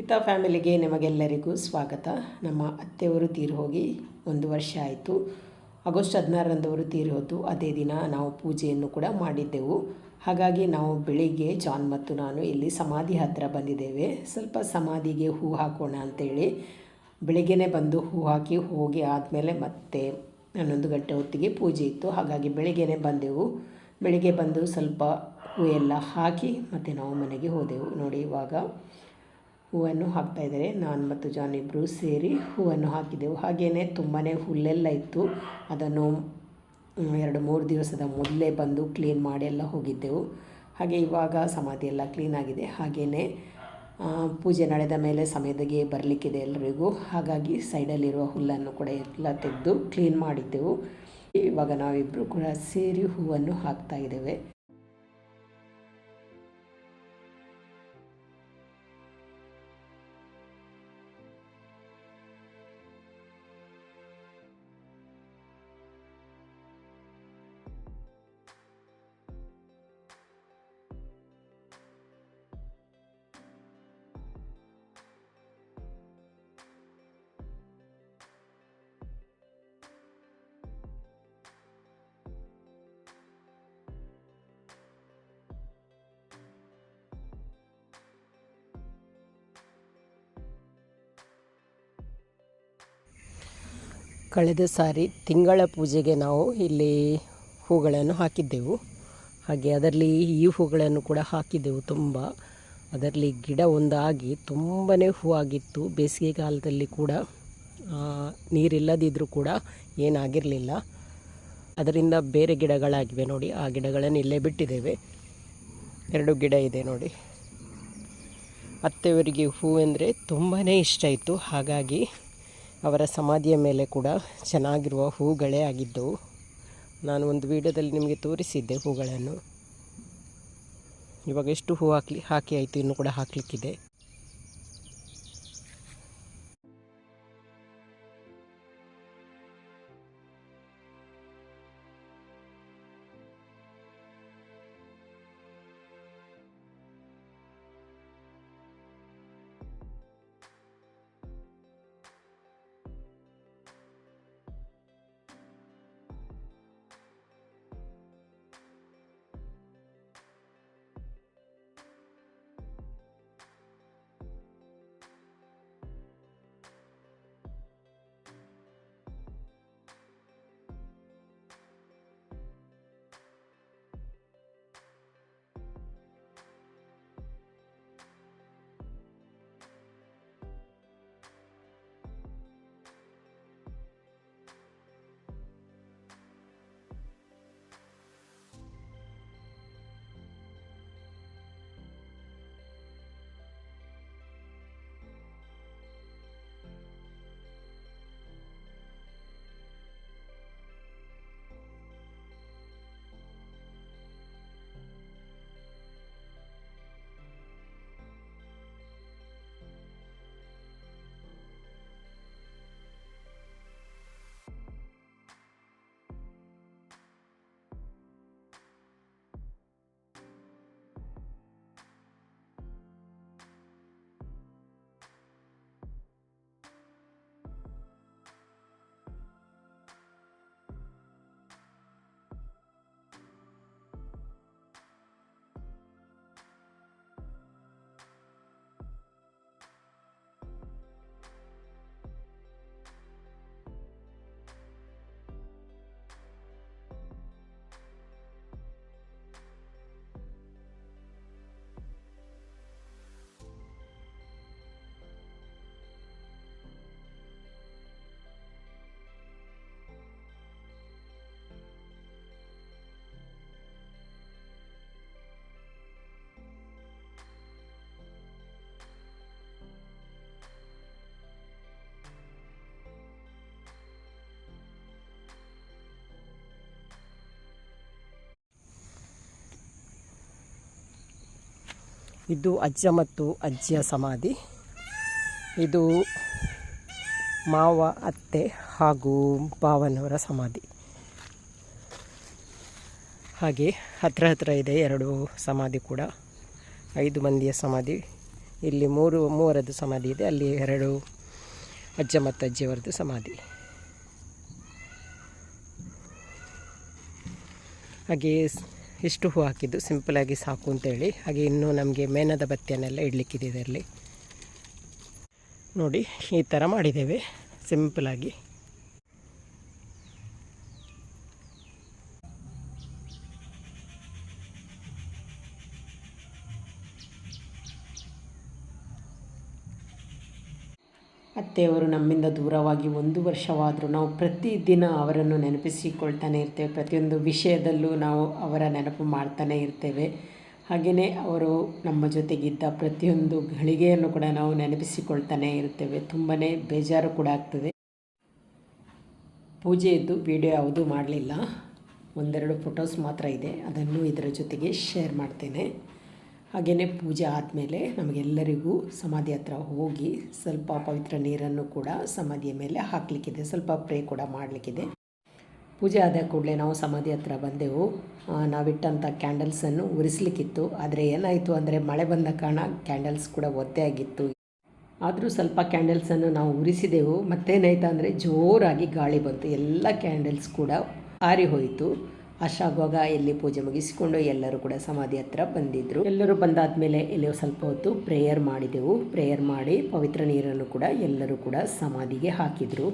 ಪಿತಾ ಫ್ಯಾಮಿಲಿಗೆ ನಿಮಗೆಲ್ಲರಿಗೂ ಸ್ವಾಗತ. ನಮ್ಮ ಅತ್ತೆಯವರು ತೀರಿ ಹೋಗಿ ಒಂದು ವರ್ಷ ಆಯಿತು. ಆಗಸ್ಟ್ ಹದಿನಾರರಂದವರು ತೀರಿ ಹೋತು ಅದೇ ದಿನ ನಾವು ಪೂಜೆಯನ್ನು ಕೂಡ ಮಾಡಿದ್ದೆವು. ಹಾಗಾಗಿ ನಾವು ಬೆಳಿಗ್ಗೆ ಜಾನ್ ಮತ್ತು ನಾನು ಇಲ್ಲಿ ಸಮಾಧಿ ಹತ್ತಿರ ಬಂದಿದ್ದೇವೆ. ಸ್ವಲ್ಪ ಸಮಾಧಿಗೆ ಹೂ ಹಾಕೋಣ ಅಂತೇಳಿ ಬೆಳಿಗ್ಗೆನೇ ಬಂದು ಹೂ ಹಾಕಿ ಹೋಗಿ ಆದಮೇಲೆ ಮತ್ತೆ ಹನ್ನೊಂದು ಗಂಟೆ ಹೊತ್ತಿಗೆ ಪೂಜೆ ಇತ್ತು. ಹಾಗಾಗಿ ಬೆಳಿಗ್ಗೆನೇ ಬಂದೆವು. ಬೆಳಿಗ್ಗೆ ಬಂದು ಸ್ವಲ್ಪ ಹೂ ಎಲ್ಲ ಹಾಕಿ ಮತ್ತು ನಾವು ಮನೆಗೆ ಹೋದೆವು. ನೋಡಿ ಇವಾಗ ಹೂವನ್ನು ಹಾಕ್ತಾ ಇದ್ದಾರೆ. ನಾನು ಮತ್ತು ಜಾನ್ ಇಬ್ಬರು ಸೇರಿ ಹೂವನ್ನು ಹಾಕಿದೆವು. ಹಾಗೆಯೇ ತುಂಬಾ ಹುಲ್ಲೆಲ್ಲ ಇತ್ತು. ಅದನ್ನು ಎರಡು ಮೂರು ದಿವಸದ ಮೊದಲೇ ಬಂದು ಕ್ಲೀನ್ ಮಾಡಿ ಎಲ್ಲ ಹೋಗಿದ್ದೆವು. ಹಾಗೆ ಇವಾಗ ಸಮಾಧಿ ಎಲ್ಲ ಕ್ಲೀನ್ ಆಗಿದೆ. ಹಾಗೆಯೇ ಪೂಜೆ ನಡೆದ ಮೇಲೆ ಸಮಯದಾಗೆ ಬರಲಿಕ್ಕಿದೆ ಎಲ್ಲರಿಗೂ ಹಾಗಾಗಿ ಸೈಡಲ್ಲಿರುವ ಹುಲ್ಲನ್ನು ಕೂಡ ಎಲ್ಲ ತೆಗೆದು ಕ್ಲೀನ್ ಮಾಡಿದ್ದೆವು. ಇವಾಗ ನಾವಿಬ್ಬರು ಕೂಡ ಸೇರಿ ಹೂವನ್ನು ಹಾಕ್ತಾ ಇದ್ದೇವೆ. ಕಳೆದ ಸಾರಿ ತಿಂಗಳ ಪೂಜೆಗೆ ನಾವು ಇಲ್ಲಿ ಹೂಗಳನ್ನು ಹಾಕಿದ್ದೆವು. ಹಾಗೆ ಅದರಲ್ಲಿ ಈ ಹೂಗಳನ್ನು ಕೂಡ ಹಾಕಿದ್ದೆವು ತುಂಬ. ಅದರಲ್ಲಿ ಗಿಡ ಒಂದಾಗಿ ತುಂಬಾ ಹೂ ಆಗಿತ್ತು ಬೇಸಿಗೆ ಕಾಲದಲ್ಲಿ ಕೂಡ ನೀರಿಲ್ಲದಿದ್ದರೂ ಕೂಡ ಏನಾಗಿರಲಿಲ್ಲ. ಅದರಿಂದ ಬೇರೆ ಗಿಡಗಳಾಗಿವೆ ನೋಡಿ. ಆ ಗಿಡಗಳನ್ನು ಇಲ್ಲೇ ಬಿಟ್ಟಿದ್ದೇವೆ. ಎರಡು ಗಿಡ ಇದೆ ನೋಡಿ. ಅತ್ತೆಯವರಿಗೆ ಹೂ ಅಂದರೆ ತುಂಬಾ ಇಷ್ಟ ಇತ್ತು. ಹಾಗಾಗಿ ಅವರ ಸಮಾಧಿಯ ಮೇಲೆ ಕೂಡ ಚೆನ್ನಾಗಿರುವ ಹೂಗಳೇ ಆಗಿದ್ದವು. ನಾನು ಒಂದು ವೀಡಿಯೋದಲ್ಲಿ ನಿಮಗೆ ತೋರಿಸಿದ್ದೆ ಹೂಗಳನ್ನು. ಇವಾಗ ಎಷ್ಟು ಹೂ ಹಾಕಲಿ, ಹಾಕಿ ಆಯಿತು, ಇನ್ನು ಕೂಡ ಹಾಕಲಿಕ್ಕಿದೆ. ಇದು ಅಜ್ಜ ಮತ್ತು ಅಜ್ಜಿಯ ಸಮಾಧಿ. ಇದು ಮಾವ, ಅತ್ತೆ ಹಾಗೂ ಭಾವನವರ ಸಮಾಧಿ. ಹಾಗೆ ಹತ್ರ ಹತ್ರ ಇದೆ ಎರಡು ಸಮಾಧಿ ಕೂಡ. ಐದು ಮಂದಿಯ ಸಮಾಧಿ. ಇಲ್ಲಿ ಮೂರು, ಮೂವರದ್ದು ಸಮಾಧಿ ಇದೆ. ಅಲ್ಲಿ ಎರಡು ಅಜ್ಜ ಮತ್ತು ಅಜ್ಜಿಯವರದ್ದು ಸಮಾಧಿ. ಹಾಗೆ ಸ್- ಇಷ್ಟು ಹೂ ಹಾಕಿದ್ದು ಸಿಂಪಲಾಗಿ ಸಾಕು ಅಂತೇಳಿ. ಹಾಗೆ ಇನ್ನೂ ನಮಗೆ ಮೇನದ ಬತ್ತಿಯನ್ನೆಲ್ಲ ಇಡಲಿಕ್ಕಿದೆ ಇದರಲ್ಲಿ. ನೋಡಿ, ಈ ಥರ ಮಾಡಿದ್ದೇವೆ. ಸಿಂಪಲಾಗಿ ಅತ್ತೆಯವರು ನಮ್ಮಿಂದ ದೂರವಾಗಿ ಒಂದು ವರ್ಷವಾದರೂ ನಾವು ಪ್ರತಿದಿನ ಅವರನ್ನು ನೆನಪಿಸಿಕೊಳ್ತಾನೆ ಇರ್ತೇವೆ. ಪ್ರತಿಯೊಂದು ವಿಷಯದಲ್ಲೂ ನಾವು ಅವರ ನೆನಪು ಮಾಡ್ತಾನೆ ಇರ್ತೇವೆ. ಹಾಗೆಯೇ ಅವರು ನಮ್ಮ ಜೊತೆಗಿದ್ದ ಪ್ರತಿಯೊಂದು ಘಳಿಗೆಯನ್ನು ಕೂಡ ನಾವು ನೆನಪಿಸಿಕೊಳ್ತಾನೆ ಇರ್ತೇವೆ. ತುಂಬಾ ಬೇಜಾರು ಕೂಡ ಆಗ್ತದೆ. ಪೂಜೆಯದ್ದು ವಿಡಿಯೋ ಯಾವುದೂ ಮಾಡಲಿಲ್ಲ. ಒಂದೆರಡು ಫೋಟೋಸ್ ಮಾತ್ರ ಇದೆ. ಅದನ್ನು ಇದರ ಜೊತೆಗೆ ಶೇರ್ ಮಾಡ್ತೇನೆ. ಹಾಗೆಯೇ ಪೂಜೆ ಆದಮೇಲೆ ನಮಗೆಲ್ಲರಿಗೂ ಸಮಾಧಿ ಹತ್ರ ಹೋಗಿ ಸ್ವಲ್ಪ ಪವಿತ್ರ ನೀರನ್ನು ಕೂಡ ಸಮಾಧಿಯ ಮೇಲೆ ಹಾಕಲಿಕ್ಕಿದೆ. ಸ್ವಲ್ಪ ಪ್ರೇ ಕೂಡ ಮಾಡಲಿಕ್ಕಿದೆ. ಪೂಜೆ ಆದ ಕೂಡಲೇ ನಾವು ಸಮಾಧಿ ಹತ್ರ ಬಂದೆವು. ನಾವಿಟ್ಟಂಥ ಕ್ಯಾಂಡಲ್ಸನ್ನು ಉರಿಸ್ಲಿಕ್ಕಿತ್ತು. ಆದರೆ ಏನಾಯಿತು ಅಂದರೆ ಮಳೆ ಬಂದ ಕಾರಣ ಕ್ಯಾಂಡಲ್ಸ್ ಕೂಡ ಒದ್ದೆ ಆಗಿತ್ತು. ಆದರೂ ಸ್ವಲ್ಪ ಕ್ಯಾಂಡಲ್ಸನ್ನು ನಾವು ಉರಿಸಿದೆವು. ಮತ್ತೇನಾಯ್ತು ಅಂದರೆ ಜೋರಾಗಿ ಗಾಳಿ ಬಂತು. ಎಲ್ಲ ಕ್ಯಾಂಡಲ್ಸ್ ಕೂಡ ಆರಿ ಹೋಯಿತು ಆಶಾಗುವಾಗ ಇಲ್ಲಿ ಪೂಜೆ ಮುಗಿಸಿಕೊಂಡು ಎಲ್ಲರೂ ಕೂಡ ಸಮಾಧಿ ಹತ್ರ ಬಂದಿದ್ರು. ಎಲ್ಲರೂ ಬಂದಾದ ಮೇಲೆ ಎಲ್ಲಿ ಸ್ವಲ್ಪ ಹೊತ್ತು ಪ್ರೇಯರ್ ಮಾಡಿದೆವು. ಪ್ರೇಯರ್ ಮಾಡಿ ಪವಿತ್ರ ನೀರನ್ನು ಕೂಡ ಎಲ್ಲರೂ ಕೂಡ ಸಮಾಧಿಗೆ ಹಾಕಿದರು.